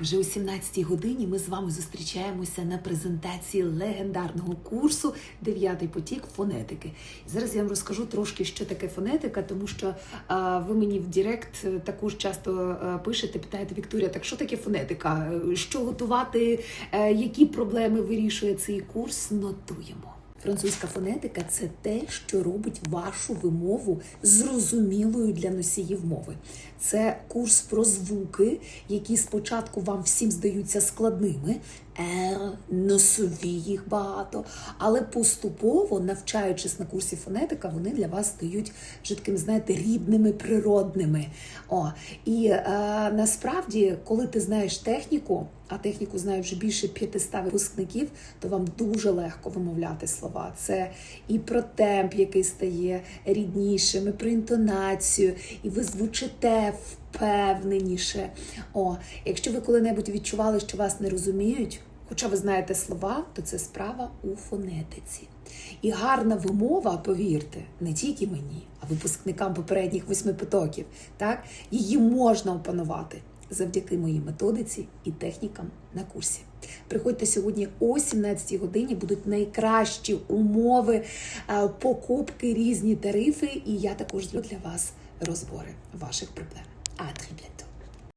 Вже о 17-й годині ми з вами зустрічаємося на презентації легендарного курсу Дев'ятий потік фонетики. Зараз я вам розкажу трошки, що таке фонетика, тому що а, ви мені в Директ е, також часто е, пишете, питаєте Вікторія, так що таке фонетика? Е, Що готувати? Які проблеми вирішує цей курс? Нотуємо. Французька фонетика це те, що робить вашу вимову зрозумілою для носіїв мови. Це курс про звуки, які спочатку вам всім здаються складними. Р, носові їх багато. Але поступово, навчаючись на курсі фонетика, вони для вас стають вже такими, знаєте, рідними, природними. О, і е, насправді, коли ти знаєш техніку, а техніку знають вже більше 500 випускників, то вам дуже легко вимовляти слова. Це і про темп, який стає ріднішим, і про інтонацію, і ви звучите впевненіше. О, якщо ви коли-небудь відчували, що вас не розуміють, хоча ви знаєте слова, то це справа у фонетиці. І гарна вимова, повірте, не тільки мені, а випускникам попередніх восьми потоків. Так, її можна опанувати завдяки моїй методиці і технікам на курсі. Приходьте сьогодні о 17 годині, будуть найкращі умови, е, покупки, різні тарифи, і я також для вас розбори ваших проблем. А bientôt!